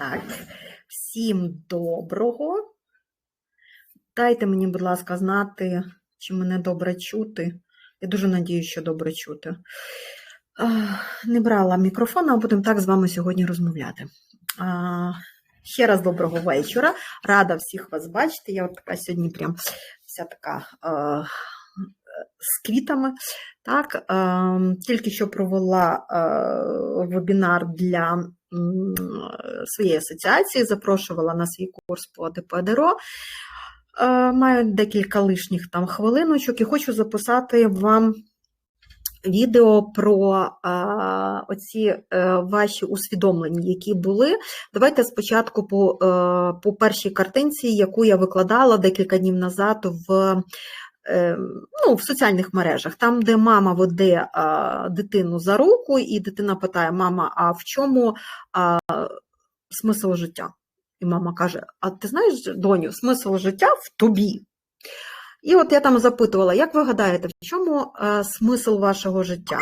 Так, всім доброго. Дайте мені, будь ласка, знати, чи мене добре чути. Я дуже надію, що добре чути. Не брала мікрофон, а будемо так з вами сьогодні розмовляти. Ще раз доброго вечора. Рада всіх вас бачити. Я от така сьогодні прям вся така е, з квітами. Так, е, Тільки що провела е, вебінар для своєї асоціації, запрошувала на свій курс по ДПДРО. Е, Маю декілька лишніх там хвилиночок і хочу записати вам відео про а, оці е, ваші усвідомлення, які були. Давайте спочатку по, е, по першій картинці, яку я викладала декілька днів назад в. Е, Ну, в соціальних мережах, там, де мама веде дитину за руку, і дитина питає: Мама, а в чому смисл життя? І мама каже: А ти знаєш, доню, смисл життя в тобі. І от я там запитувала, як ви гадаєте, в чому е, смисл вашого життя?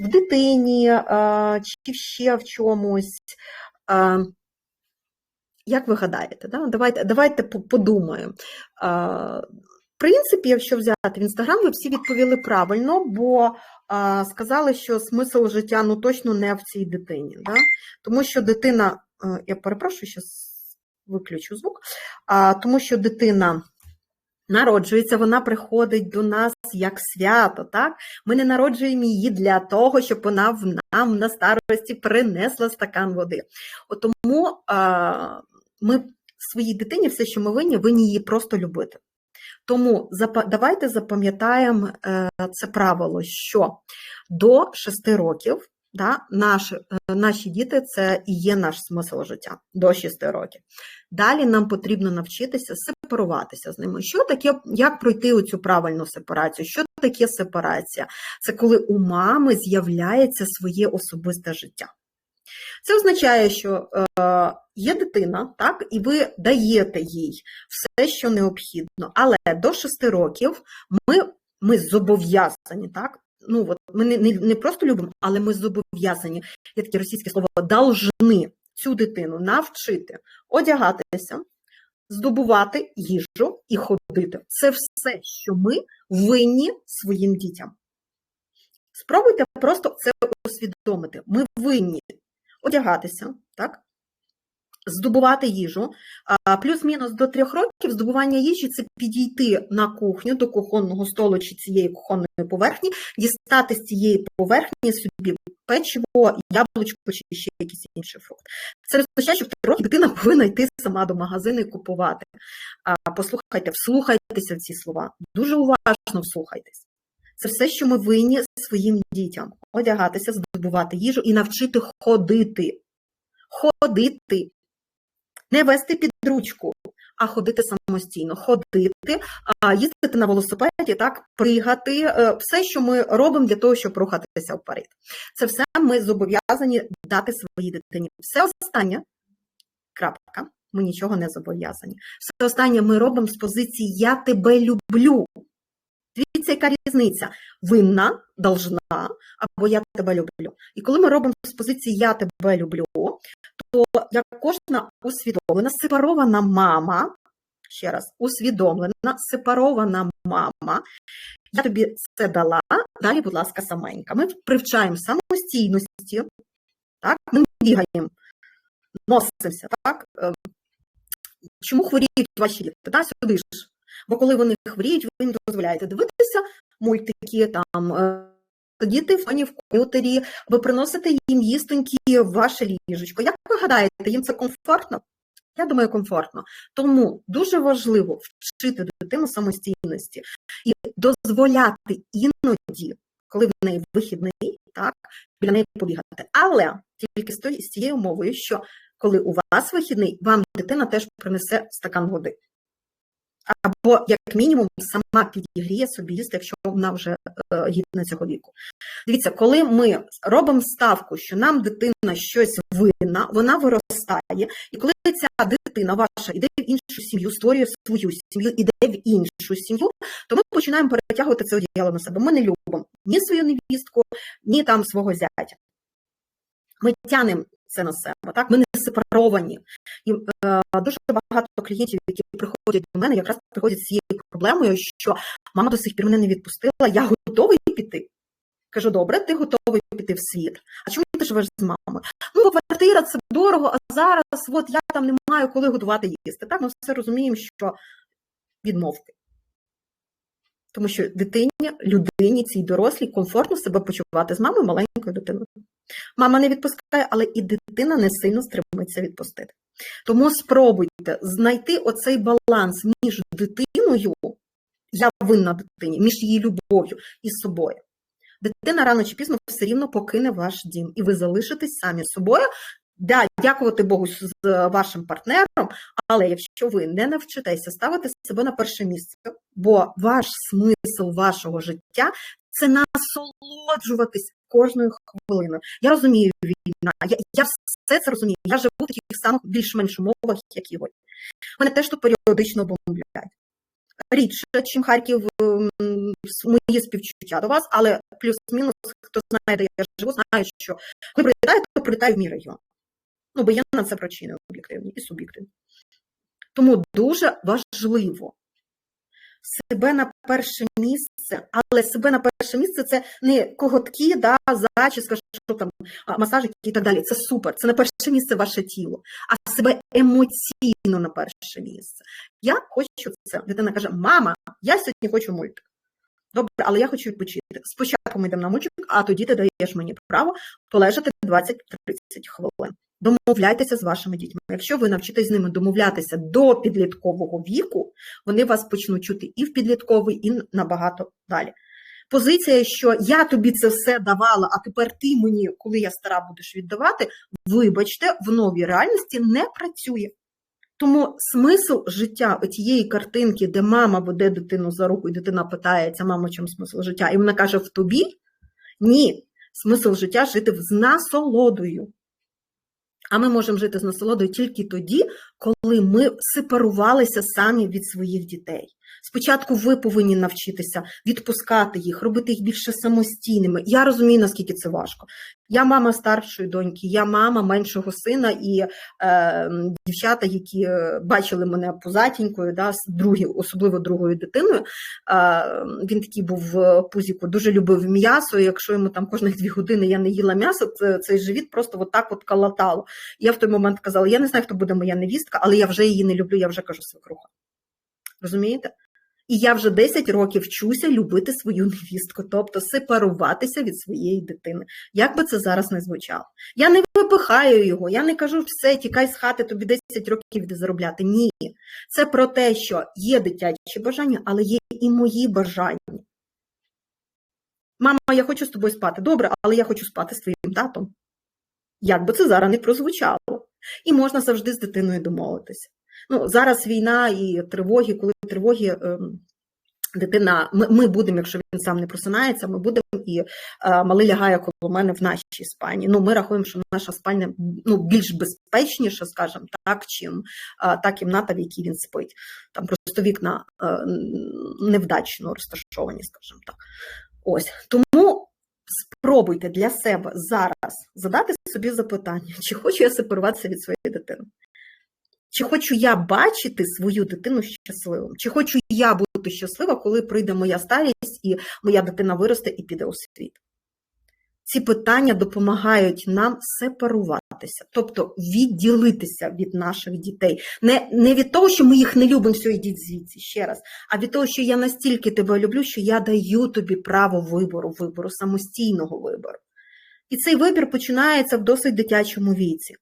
В дитині е, чи ще в чомусь? Е, як ви гадаєте? Да? Давайте давайте по- подумаємо. В принципі, якщо взяти в інстаграм, ви всі відповіли правильно, бо е, сказали, що смисл життя ну точно не в цій дитині. Да? Тому що дитина, е, я перепрошую, зараз виключу звук, а, тому що дитина народжується, вона приходить до нас як свято. Так? Ми не народжуємо її для того, щоб вона в нам на старості принесла стакан води. От тому а, ми своїй дитині все, що ми винні, винні її просто любити. Тому давайте запам'ятаємо е, це правило, що до 6 років да, наші, е, наші діти це і є наш смисл життя до 6 років. Далі нам потрібно навчитися сепаруватися з ними. Що таке, як пройти оцю правильну сепарацію? Що таке сепарація? Це коли у мами з'являється своє особисте життя. Це означає, що е, є дитина, так, і ви даєте їй все, що необхідно. Але до 6 років ми, ми зобов'язані, так? Ну, от ми не, не, не просто любимо, але ми зобов'язані, є таке російське слово, должны цю дитину навчити одягатися, здобувати їжу і ходити. Це все, що ми винні своїм дітям. Спробуйте просто це усвідомити. Ми винні одягатися, так? Здобувати їжу. Плюс-мінус до трьох років здобування їжі це підійти на кухню до кухонного столу чи цієї кухонної поверхні, дістати з цієї поверхні собі печиво, яблучко чи ще якийсь інший фрукт. Це означає, що в три роки дитина повинна йти сама до магазину і купувати. Послухайте, вслухайтеся в ці слова. Дуже уважно вслухайтесь. Це все, що ми винні своїм дітям: одягатися, здобувати їжу і навчити ходити. Ходити. Не вести під ручку, а ходити самостійно, ходити, їздити на велосипеді, так, пригати, е, все, що ми робимо для того, щоб рухатися вперед. Це все ми зобов'язані дати своїй дитині. Все останнє, крапка, ми нічого не зобов'язані. Все останнє ми робимо з позиції Я тебе люблю. Дивіться, яка різниця. Винна, должна, або я тебе люблю. І коли ми робимо з позиції Я тебе люблю, то як кожна усвідомлена, сепарована мама, ще раз, усвідомлена, сепарована мама, я тобі це дала, далі, будь ласка, саменька. Ми привчаємо самостійності, так? ми бігаємо, носимося. Так? Е, Чому хворіють ваші діти? Сюди ж. Бо коли вони хворіють, ви їм дозволяєте дивитися мультики, там, е, сидіти в фоні в комп'ютері, ви приносите їм їстоньки в ваше ліжечко. Як ви гадаєте, їм це комфортно? Я думаю, комфортно. Тому дуже важливо вчити дитину самостійності і дозволяти іноді, коли в неї вихідний, так, біля неї побігати. Але тільки з цією умовою, що коли у вас вихідний, вам дитина теж принесе стакан води. Або, як мінімум, сама підігріє собі їсти, якщо вона вже е, гідна цього віку. Дивіться, коли ми робимо ставку, що нам дитина щось винна, вона виростає, і коли ця дитина ваша йде в іншу сім'ю, створює свою сім'ю, іде в іншу сім'ю, то ми починаємо перетягувати це одіяло на себе. Ми не любимо ні свою невістку, ні там свого зятя. Ми тянемо це на себе. Так, ми не сепаровані. І е, дуже багато клієнтів, які приходять до мене, якраз приходять з цією проблемою, що мама до сих пір мене не відпустила, я готовий піти. Кажу, добре, ти готовий піти в світ. А чому ти живеш з мамою? Ну, бо квартира це дорого, а зараз от я там не маю коли готувати їсти. Так, ми все розуміємо, що відмовки. Тому що дитині, людині, цій дорослій комфортно себе почувати з мамою маленькою дитиною. Мама не відпускає, але і дитина не сильно стремиться відпустити. Тому спробуйте знайти оцей баланс між дитиною, я винна дитині, між її любов'ю і собою. Дитина рано чи пізно все рівно покине ваш дім, і ви залишитесь самі собою. Да, дякувати Богу з вашим партнером, але якщо ви не навчитеся ставити себе на перше місце, бо ваш смисл вашого життя це насолоджуватись кожною хвилиною. Я розумію війна, я, я все це розумію. Я живу в таких самих більш-менш умовах, як і ви. Мене теж тут періодично бомблять. Рідше, чим Харків, мої співчуття до вас, але плюс-мінус, хто знає, де я живу, знає, що коли прилітаю, то прилітаю в мій регіон. Ну, бо я на це причини об'єктивні і суб'єктивні. Тому дуже важливо себе на перше місце, але себе на перше місце це не коготки, да, зачіска, що там, масажики і так далі. Це супер. Це на перше місце ваше тіло, а себе емоційно на перше місце. Я хочу це. Дитина каже: Мама, я сьогодні хочу мультик. Добре, але я хочу відпочити. Спочатку ми йдемо на мультик, а тоді ти даєш мені право полежати 20-30 хвилин. Домовляйтеся з вашими дітьми. Якщо ви навчитесь з ними домовлятися до підліткового віку, вони вас почнуть чути і в підлітковий, і набагато далі. Позиція, що я тобі це все давала, а тепер ти мені, коли я стара, будеш віддавати, вибачте, в новій реальності не працює. Тому смисл життя тієї картинки, де мама веде дитину за руку, і дитина питається, мамо, чим смисл життя? І вона каже: в тобі? Ні. Смисл життя жити з насолодою. А ми можемо жити з насолодою тільки тоді, коли ми сепарувалися самі від своїх дітей. Спочатку ви повинні навчитися відпускати їх, робити їх більше самостійними. Я розумію, наскільки це важко. Я мама старшої доньки, я мама меншого сина і е, дівчата, які е, бачили мене позатінькою, да, другі, особливо другою дитиною. Е, він такий був в пузіку, дуже любив м'ясо. Якщо йому там кожних дві години я не їла м'ясо, це, цей живіт просто от так от калатало. Я в той момент казала: я не знаю, хто буде моя невістка, але я вже її не люблю, я вже кажу свекруха. Розумієте? І я вже 10 років вчуся любити свою невістку, тобто сепаруватися від своєї дитини. Як би це зараз не звучало? Я не випихаю його, я не кажу, все, тікай з хати, тобі 10 років де заробляти. Ні. Це про те, що є дитячі бажання, але є і мої бажання. Мама, я хочу з тобою спати. Добре, але я хочу спати з твоїм татом. Як би це зараз не прозвучало? І можна завжди з дитиною домовитися. Ну, Зараз війна і тривоги, коли тривоги. Ем, дитина, ми ми будемо, якщо він сам не просинається, ми будемо і е, малий лягає коло мене в нашій спальні. Ну, ми рахуємо, що наша спальня ну, більш безпечніша, скажімо так, чим е, та кімната, в якій він спить. Там просто вікна е, невдачно розташовані, скажімо так. Ось тому спробуйте для себе зараз задати собі запитання, чи хочу я сепаруватися від своєї дитини. Чи хочу я бачити свою дитину щасливим? Чи хочу я бути щаслива, коли прийде моя старість і моя дитина виросте і піде у світ? Ці питання допомагають нам сепаруватися, тобто відділитися від наших дітей. Не не від того, що ми їх не любимо, все, йдіть звідси ще раз, а від того, що я настільки тебе люблю, що я даю тобі право вибору, вибору, самостійного вибору. І цей вибір починається в досить дитячому віці.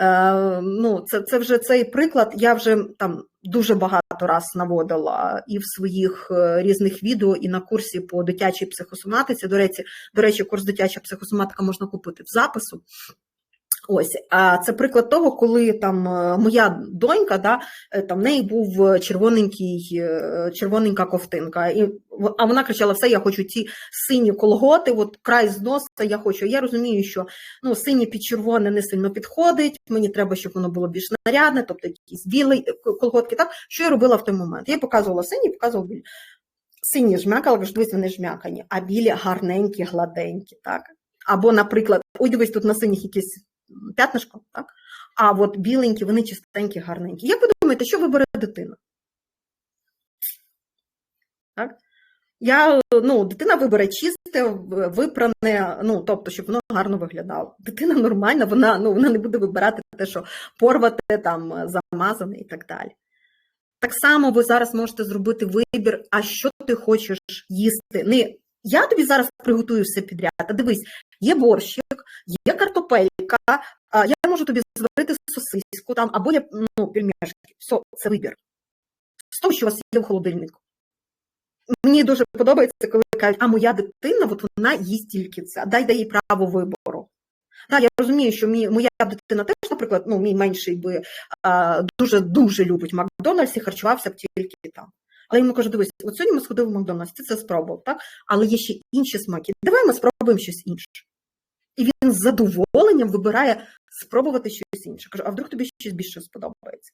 Е, ну, Це це вже цей приклад, я вже там дуже багато раз наводила і в своїх е, різних відео, і на курсі по дитячій психосоматиці. До речі, до речі, курс дитяча психосоматика можна купити в запису. Ось, а це приклад того, коли там е, моя донька, да, е, там в неї був червоненький, е, червоненька ковтинка. І, А вона кричала: все, я хочу ці сині колготи, от край з носа я хочу. Я розумію, що ну, синє під червоне не сильно підходить, мені треба, щоб воно було більш нарядне, тобто якісь білі колготки. Так? Що я робила в той момент? Я показувала сині, показувала білі. Сині жмякала, кажу, дивись, вони жмякані, а білі гарненькі, гладенькі. так? Або, наприклад, ой, дивись, тут на синіх якісь п'ятнишко, так? А от біленькі, вони чистенькі, гарненькі. Як ви думаєте, що вибере дитина? Так? Я, ну, дитина вибере чисте, випране, ну, тобто, щоб воно гарно виглядало. Дитина нормальна, вона, ну, вона не буде вибирати те, що порвате, там, замазане і так далі. Так само ви зараз можете зробити вибір, а що ти хочеш їсти. Не я тобі зараз приготую все підряд. Дивись, є борщик, є картопелька, я можу тобі зварити сосиску там, або я ну, пельмешки. Все, це вибір. З того, що у вас є в холодильнику. Мені дуже подобається, коли кажуть, а моя дитина, от вона їсть тільки це. Дай дай їй право вибору. Так, я розумію, що мій, моя дитина теж, наприклад, ну, мій менший би дуже дуже любить Макдональдс і харчувався б тільки там. Але йому кажу, дивись, от сьогодні ми сходили в Макдональдс, ти це спробував, так? Але є ще інші смаки. Давай ми спробуємо щось інше. І він з задоволенням вибирає спробувати щось інше. Кажу, а вдруг тобі щось більше сподобається?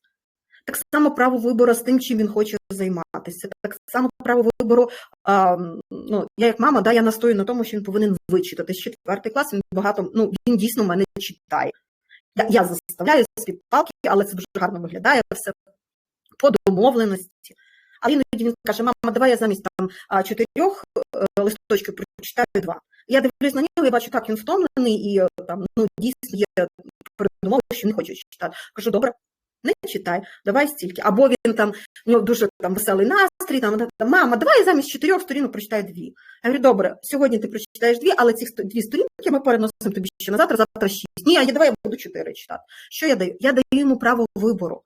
Так само право вибору з тим, чим він хоче займатися. Так само право вибору. А, ну, я як мама, да, я настою на тому, що він повинен вичитати. З четвертий клас він багато, ну він дійсно мене читає. Я, я заставляю з-під палки, але це дуже гарно виглядає все по домовленості. Але іноді він каже: мама, давай я замість там чотирьох е, листочків прочитаю два. Я дивлюсь на нього, я бачу, так він втомлений і е, там ну дійсно є передумови, що не хоче читати. Кажу, добре, не читай, давай стільки. Або він там у нього дуже там веселий настрій, там, мама, давай я замість чотирьох сторінок прочитай дві. Я говорю, добре, сьогодні ти прочитаєш дві, але ці дві сторінки ми переносимо тобі ще на завтра, завтра шість. Ні, а я давай я буду чотири читати. Що я даю? Я даю йому право вибору.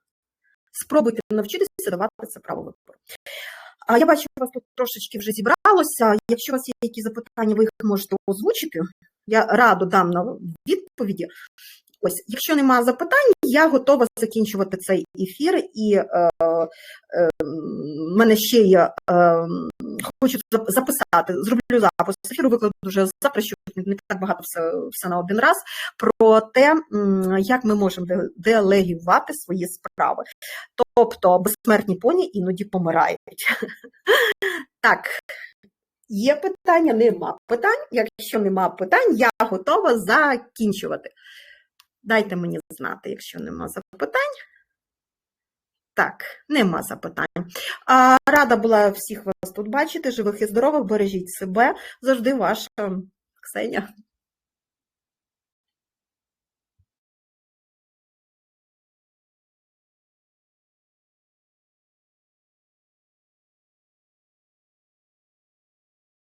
Спробуйте навчитися давати це право вибору. А я бачу, у вас тут трошечки вже зібралося. Якщо у вас є якісь запитання, ви їх можете озвучити. Я радо дам на відповіді. Ось, якщо немає запитань, я готова закінчувати цей ефір. І е, е, мене ще є, е, хочу записати, зроблю запис ефіру, викладу вже щоб не так багато все, все на один раз, про те, як ми можемо де- делегувати свої справи. Тобто безсмертні поні іноді помирають. Так, є питання, нема питань. Якщо нема питань, я готова закінчувати. Дайте мені знати, якщо нема запитань. Так, нема запитань. А, рада була всіх вас тут бачити. Живих і здорових, бережіть себе. Завжди ваша Ксеня.